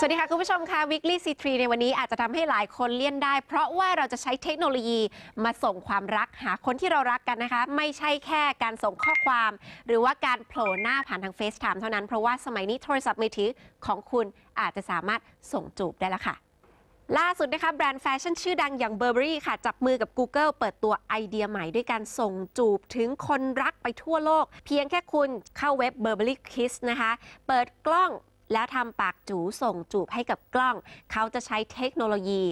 สวัสดีค่ะ คุณผู้ชมค่ะ Weekly C3 ในวันนี้อาจจะทำให้หลายคนเลี่ยนได้ เพราะว่าเราจะใช้เทคโนโลยีมาส่งความรักหาคนที่เรารักกันนะคะ ไม่ใช่แค่การส่งข้อความ หรือว่าการโผล่หน้าผ่านทาง FaceTime เท่านั้น เพราะว่าสมัยนี้โทรศัพท์มือถือของคุณอาจจะสามารถส่งจูบได้แล้วค่ะล่าสุดนะคะแบรนด์แฟชั่นชื่อดังอย่าง Burberry ค่ะ จับมือกับ Google เปิดตัวไอเดียใหม่ด้วยการส่งจูบถึงคนรักไปทั่วโลก เพียงแค่คุณเข้าเว็บ Burberry Kiss นะคะ เปิดกล้อง แล้วทำปากจูส่งจูบให้กับกล้อง เขาจะใช้เทคโนโลยี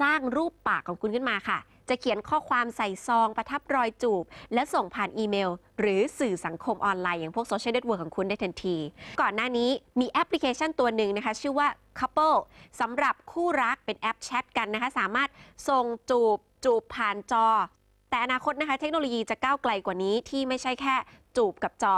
สร้างรูปปากของคุณขึ้นมาค่ะ จะเขียนข้อความใส่ซองประทับรอยจูบ และส่งผ่านอีเมล หรือสื่อสังคมออนไลน์อย่างพวกโซเชียลเน็ตเวิร์กของคุณได้ทันที ก่อนหน้านี้มีแอปพลิเคชันตัวหนึ่งนะคะ ชื่อว่า Couple สำหรับคู่รักเป็นแอปแชทกันนะคะ สามารถส่งจูบจูบผ่านจอ แต่อนาคตนะคะ เทคโนโลยีจะก้าวไกลกว่านี้ที่ไม่ใช่แค่จูบกับจอ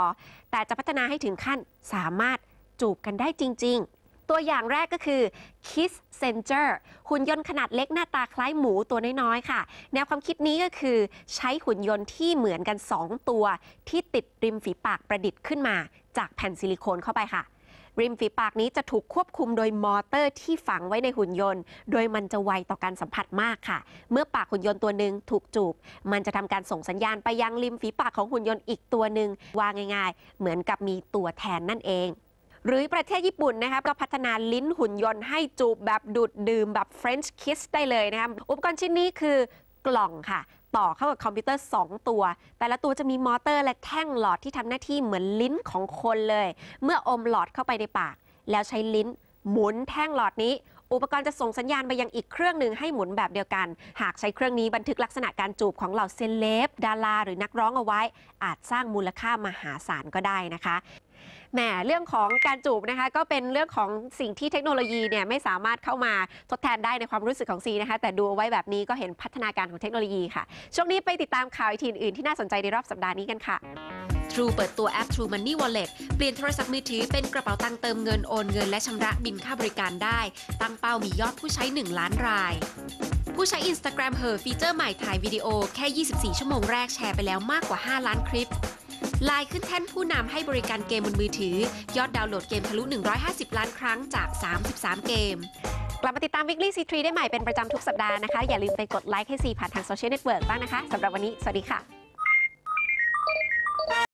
แต่จะพัฒนาให้ถึงขั้นสามารถ จูบกันได้จริง ๆ ตัวอย่างแรกก็คือ Kiss Center หุ่นยนต์ขนาดเล็กหน้าตาคล้ายหมูตัวน้อยๆ ค่ะ แนวความคิดนี้ก็คือใช้หุ่นยนต์ที่เหมือนกัน 2 ตัว ที่ติดริมฝีปากประดิษฐ์ขึ้นมา จากแผ่นซิลิโคนเข้าไปค่ะริมฝีปากนี้จะถูกควบคุมโดยมอเตอร์ที่ฝังไว้ในหุ่นยนต์ โดยมันจะไวต่อการสัมผัสมากค่ะ เมื่อปากหุ่นยนต์ตัวหนึ่งถูกจูบ มันจะทำการส่งสัญญาณไปยังริมฝีปากของหุ่นยนต์อีกตัวหนึ่งวางง่าย ๆ เหมือนกับมีตัวแทนนั่นเอง หรือประเทศญี่ปุ่นนะคะก็พัฒนาลิ้นหุ่นยนต์ให้จูบแบบดูดดื่มแบบ French kiss ได้เลยนะคะอุปกรณ์ชิ้นนี้คือกล่องค่ะ ต่อเข้ากับคอมพิวเตอร์ 2 ตัว แต่ละตัวจะมีมอเตอร์และแท่งหลอดที่ทำหน้าที่เหมือนลิ้นของคนเลย เมื่ออมหลอดเข้าไปในปาก แล้วใช้ลิ้นหมุนแท่งหลอดนี้อุปกรณ์จะส่งสัญญาณไปยังอีกเครื่องหนึ่งให้หมุนแบบเดียวกัน หากใช้เครื่องนี้บันทึกลักษณะการจูบของเหล่าเซเลบดารา หรือนักร้องเอาไว้ อาจสร้างมูลค่ามหาศาลก็ได้นะคะ แหมเรื่องของการจูบนะคะ ก็เป็นเรื่องของสิ่งที่เทคโนโลยีเนี่ยไม่สามารถเข้ามาทดแทนได้ในความรู้สึกของซีนะคะ แต่ดูเอาไว้แบบนี้ก็เห็นพัฒนาการของเทคโนโลยีค่ะ ช่วงนี้ไปติดตามข่าวอีกทีอื่นๆที่น่าสนใจในรอบสัปดาห์นี้กันค่ะ True เปิดตัวแอป True Money Wallet เปลี่ยนโทรศัพท์มือถือเป็นกระเป๋าตังค์เติมเงินโอนเงินและชำระบินค่าบริการได้ ตั้งเป้ามียอดผู้ใช้ 1 ล้านราย ผู้ใช้ Instagram เหอฟีเจอร์ใหม่ถ่ายวิดีโอแค่ 24 ชั่วโมงแรกแชร์ไปแล้วมากกว่า 5 ล้านคลิป ไลน์ขึ้นแท่นผู้นำให้บริการเกมบนมือถือ ยอดดาวน์โหลดเกมทะลุ 150 ล้านครั้งจาก 33 เกม กลับมาติดตาม Weekly C3 ได้ใหม่เป็นประจำทุกสัปดาห์นะคะ อย่าลืมไปกดไลค์ให้ซีผ่านทางโซเชียลเน็ตเวิร์กบ้างนะคะสำหรับวันนี้ สวัสดีค่ะ